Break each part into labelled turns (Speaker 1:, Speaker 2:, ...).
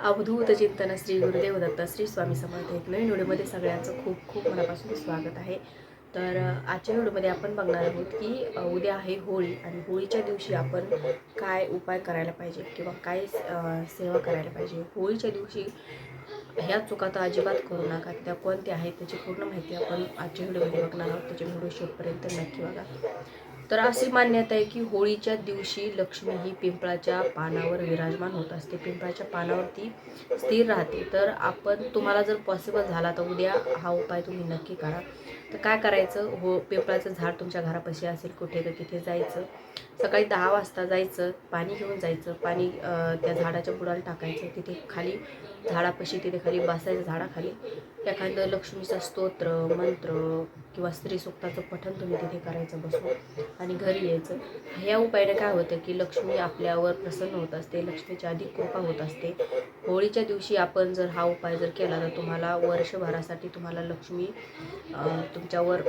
Speaker 1: अवधूत चिंतन श्री गुरुदेव दत्त श्री स्वामी समर्थ एक नवीन व्हिडिओमध्ये सगळ्यांचं खूप खूप मनापासून स्वागत आहे. तर आजच्या व्हिडिओमध्ये आपण बघणार आहोत की उद्या आहे होळी आणि होळीच्या दिवशी आपण काय उपाय करायला पाहिजे किंवा काय सेवा करायला पाहिजे? होळीच्या दिवशी ह्या चुका तर अजिबात करू नका. त्या कोणत्या आहेत त्याची पूर्ण माहिती आपण आजच्या व्हिडिओमध्ये बघणार आहोत. त्याचे व्हिडिओ शेवटपर्यंत नक्की बघा. तर अशी मान्यता आहे की होळीच्या दिवशी लक्ष्मी ही पिंपळाच्या पानावर विराजमान होत असते. पिंपळाच्या पानावरती स्थिर राहते. तर आपण तुम्हाला जर पॉसिबल झाला तर उद्या हा उपाय तुम्ही नक्की करा. तर काय करायचं? हो पिंपळाचं झाड तुमच्या घरापाशी असेल कुठे तर तिथे जायचं. सकाळी दहा वाजता जायचं पाणी घेऊन जायचं. पाणी त्या झाडाच्या बुडाला टाकायचं. तिथे खाली झाडापाशी तिथे खाली बसायचं झाडाखाली. एखादं लक्ष्मीचं स्तोत्र मंत्र किंवा स्त्री सुक्ताचं पठण तुम्ही तिथे करायचं बसून आणि घरी यायचं. ह्या उपायाने काय होतं की लक्ष्मी आपल्यावर प्रसन्न होत असते लक्ष्मीची अधिक कृपा होत असते. होळीच्या दिवशी आपण जर हा उपाय जर केला तर तुम्हाला वर्षभरासाठी तुम्हाला लक्ष्मी तुमच्यावर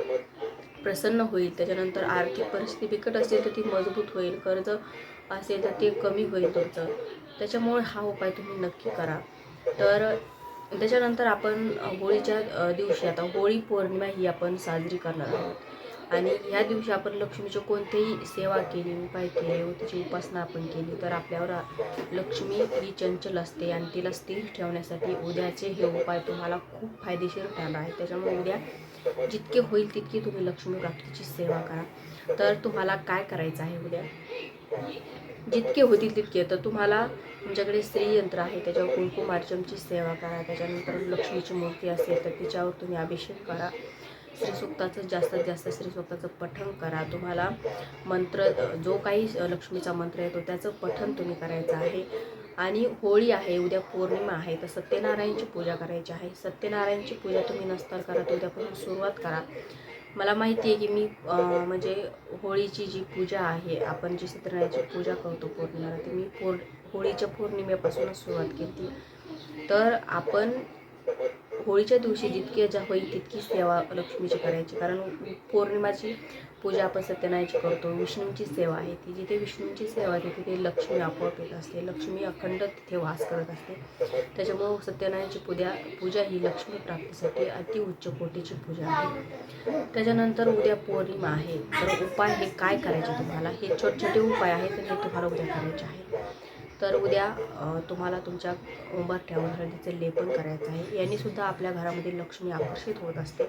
Speaker 1: प्रसन्न होईल. त्याच्यानंतर आर्थिक परिस्थिती बिकट असेल तर ती मजबूत होईल कर्ज असेल तर ते कमी होईल तुमचं. त्याच्यामुळे हा उपाय तुम्ही नक्की करा. तर त्याच्यानंतर आपण होळीच्या दिवशी आता होळी पौर्णिमा ही आपण साजरी करणार आहोत. आणि ह्या दिवशी आपण लक्ष्मीची कोणतीही सेवा केली उपाय केले व तिची उपासना आपण केली तर आपल्यावर लक्ष्मी ही चंचल असते आणि तिला स्थिर ठेवण्यासाठी उद्याचे हे उपाय तुम्हाला खूप फायदेशीर ठरणार आहे त्याच्यामुळे उद्या जितके होईल तितकी तुम्ही लक्ष्मी प्राप्तीची सेवा करा. तर तुम्हाला काय करायचं आहे उद्या? जितके होतील तितके. तर तुम्हाला तुमच्याकडे स्त्रीयंत्र आहे त्याच्यावर कुंकुमार्चनची सेवा करा त्याच्यानंतर लक्ष्मीची मूर्ती असेल तर तिच्यावर तुम्ही अभिषेक करा. श्रीसुक्ताचं जास्तीत जास्त श्रीसुक्ताचं पठण करा. तुम्हाला मंत्र जो काही लक्ष्मीचा मंत्र येतो त्याचं पठण तुम्ही करायचं आहे. आणि होळी आहे उद्या पौर्णिमा आहे तर सत्यनारायणची पूजा करायची आहे. सत्यनारायणची पूजा तुम्ही नसताल करा तर उद्यापासून सुरुवात करा. मला माहिती आहे की मी म्हणजे होळीची जी पूजा आहे आपण जी सत्यनारायणची पूजा करतो पौर्णिमेला ती मी पौर होळीच्या पौर्णिमेपासूनच सुरुवात केली. तर आपण होळीच्या दिवशी जितकी ज्या होईल तितकी सेवा लक्ष्मीची करायची. कारण पौर्णिमाची पूजा आपण सत्यनारायणची करतो विष्णूंची सेवा आहे ती. जिथे विष्णूंची सेवा आहे तिथे लक्ष्मी आपोआप येत असते. लक्ष्मी अखंड तिथे वास करत असते. त्याच्यामुळं सत्यनारायणची पूजा पूजा ही लक्ष्मी प्राप्तीसाठी अति उच्च कोटीची पूजा आहे. त्याच्यानंतर उद्या पौर्णिमा आहे. तर उपाय हे काय करायचे तुम्हाला? हे छोटे छोटे उपाय आहेत आणि हे तुम्हाला उद्या करायचे आहे तर उद्या तुम्हाला तुमच्या उंबरठ्यावर हळदीचं लेपन करायचं आहे. यांनीसुद्धा आपल्या घरामध्ये लक्ष्मी आकर्षित होत असते.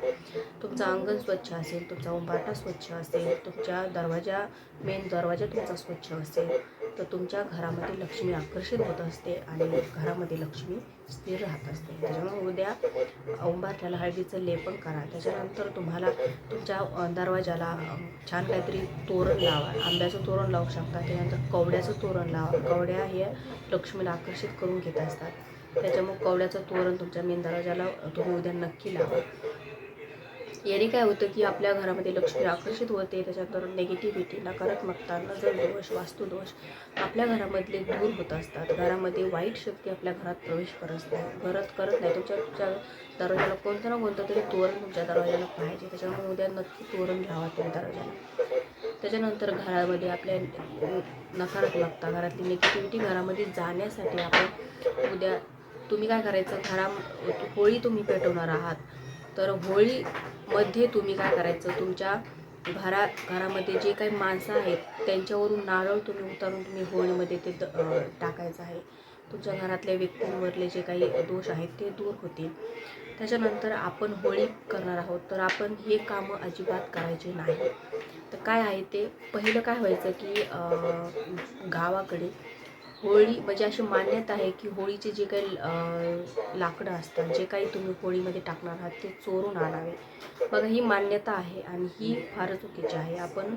Speaker 1: तुमचं अंगण स्वच्छ असेल तुमचा उंबारठा स्वच्छ असेल तुमच्या दरवाजा मेन दरवाजा तुमचा स्वच्छ असेल. तर तुमच्या घरामध्ये लक्ष्मी आकर्षित होत असते आणि घरामध्ये लक्ष्मी स्थिर राहत असते. त्याच्यामुळे उद्या उंबारठ्याला हळदीचं लेपन करा. त्याच्यानंतर तुम्हाला तुमच्या दरवाजाला छान काहीतरी तोरण लावा. आंब्याचं तोरण लावू शकता. त्याच्यानंतर कवड्याचं तोरण लावा. कवड्या हे लक्ष्मीला आकर्षित करून घेत असतात. त्याच्यामुळे कवड्याचं तोरण तुमच्या मेन दरवाजाला तुम्ही उद्या नक्की लावा. याने काय होतं की आपल्या घरामध्ये लक्ष्मी आकर्षित होते त्याच्यानंतर निगेटिव्हिटी नकारात्मकता नजर दोष वास्तुदोष आपल्या घरामधले दूर होत असतात. घरामध्ये वाईट शक्ती आपल्या घरात प्रवेश करत नाही घरात करत नाही. तुमच्या तुमच्या दरवाजाला कोणतं ना कोणतं तरी तोरण तुमच्या दरवाजाला पाहिजे. त्याच्यामुळे उद्या नक्की तोरण लावा तुम्ही दरवाजाला. त्याच्यानंतर घरामध्ये आपल्या नकारात्मकता घरातली निगेटिव्हिटी घरामध्ये जाण्यासाठी आपण उद्या तुम्ही काय करायचं? घरा होळी तुम्ही पेटवणार आहात. तर होळी मध्ये तुम्ही काय करायचं? तुमच्या घरा घरामध्ये जे काही माणसं आहेत त्यांच्यावरून नारळ तुम्ही उतारून तुम्ही होळीमध्ये ते द- टाकायचं आहे. तुमच्या घरातल्या व्यक्तींवरले जे काही दोष आहेत ते दूर होतील. त्याच्यानंतर आपण होळी करणार आहोत तर आपण हे कामं अजिबात करायचे नाही. तर काय आहे ते? पहिलं काय व्हायचं की गावाकडे होळी म्हणजे अशी मान्यता आहे की होळीचे जे काही लाकडं असतात जे काही तुम्ही होळीमध्ये टाकणार आहात ते चोरून आणावे. बघा ही मान्यता आहे आणि ही फार चुकीची आहे. आपण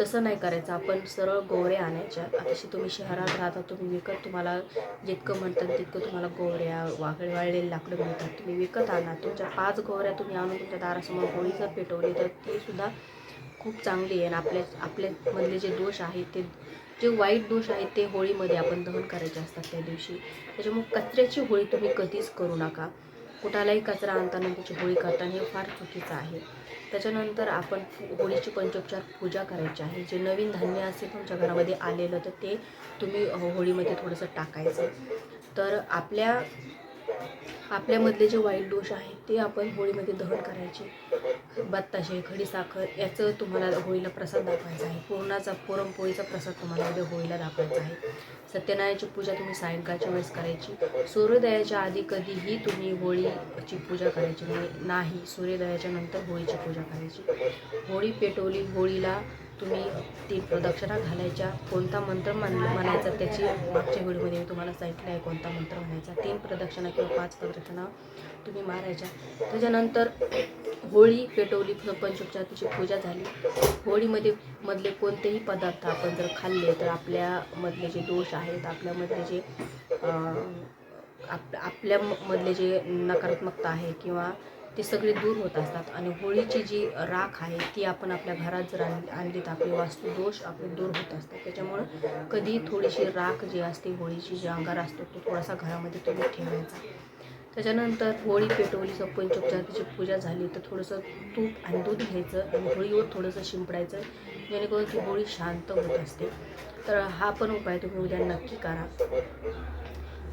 Speaker 1: तसं नाही करायचं. आपण सरळ गोवऱ्या आणायच्या तशी तुम्ही शहरात राहता तुम्ही विकत तुम्हाला जितकं म्हणतात तितकं तुम्हाला गोवऱ्या वागळे वाळलेले लाकडं मिळतात. तुम्ही विकत आणा. तुमच्या पाच गोवऱ्या तुम्ही आणून तुमच्या दारासमोर होळी जर पेटवली तर ती सुद्धा खूप चांगली आहे. आणि आपल्या आपल्यामधले जे दोष आहेत ते जे वाईट दोष आहेत ते होळीमध्ये आपण दहन करायचे असतात त्या दिवशी. त्याच्यामुळे कचऱ्याची होळी तुम्ही कधीच करू नका. कुठालाही कचरा आणताना त्याची होळी करताना हे फार चुकीचं आहे. त्याच्यानंतर आपण होळीची पंचोपचार पूजा करायची आहे. जे नवीन धान्य असेल तुमच्या घरामध्ये आलेलं तर ते तुम्ही होळीमध्ये थोडंसं टाकायचं. तर आपल्या आपल्यामधले जे वाईट दोष आहेत ते आपण होळीमध्ये दहन करायचे. बत्ताशे खडीसाखर याचं तुम्हाला होळीला प्रसाद दाखवायचा आहे. पूर्णाचा पुरणपोळीचा प्रसाद तुम्हाला उद्या होळीला दाखवायचा आहे. सत्यनारायणची पूजा तुम्ही सायंकाळच्या वेळेस करायची. सूर्योदयाच्या आधी कधीही तुम्ही होळीची पूजा करायची नाही. नाही सूर्योदयाच्या नंतर होळीची पूजा करायची. होळी पेटवली होळीला तुम्ही तीन प्रदक्षिणा घालायच्या. कोणता मंत्र म्हण म्हणायचा त्याची मागच्या व्हिडिओमध्ये मी तुम्हाला सांगितलं आहे. कोणता मंत्र म्हणायचा? तीन प्रदक्षिणा किंवा पाच प्रदक्षिणा तुम्ही मारायच्या त्याच्यानंतर होळी पेटवली पंचोपचाराची पूजा झाली. होळीमध्ये मधले कोणतेही पदार्थ आपण जर खाल्ले तर आपल्यामधले जे दोष आहेत आपल्यामधले जे आप आपल्यामधले जे नकारात्मकता आहे किंवा ते सगळे दूर होत असतात. आणि होळीची जी राख आहे ती आपण आपल्या घरात जर आणली तर आपले वास्तू दोष आपले दूर होत असतात. त्याच्यामुळं कधी थोडीशी राख जी असते होळीची जी अंगार असतो तो थोडासा घरामध्ये तुम्ही ठेवायचा. त्याच्यानंतर होळी पेटवली स पंचोपचाराची पूजा झाली. तर थोडंसं तूप आणि दूध घ्यायचं आणि होळीवर थोडंसं शिंपडायचं जेणेकरून ती होळी शांत होत असते. तर हा पण उपाय तुम्ही उद्या नक्की करा.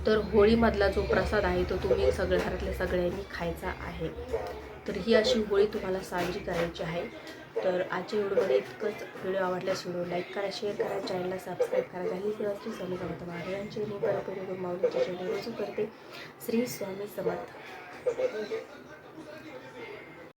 Speaker 1: तर होळीमधला जो प्रसाद आहे तो तुम्ही सगळ्या घरातल्या सगळ्यांनी खायचा आहे. तर ही अशी होळी तुम्हाला साजरी करायची आहे. तर आजच्या व्हिडिओमध्ये इतकंच. व्हिडिओ आवडल्यास व्हिडिओ लाईक करा शेअर करा चॅनलला सबस्क्राईब करा. झाली सेवा श्री स्वामी समर्थ महाराजांची मी परत माऊलीच्या चॅनल रुजू करते श्री स्वामी समर्थ.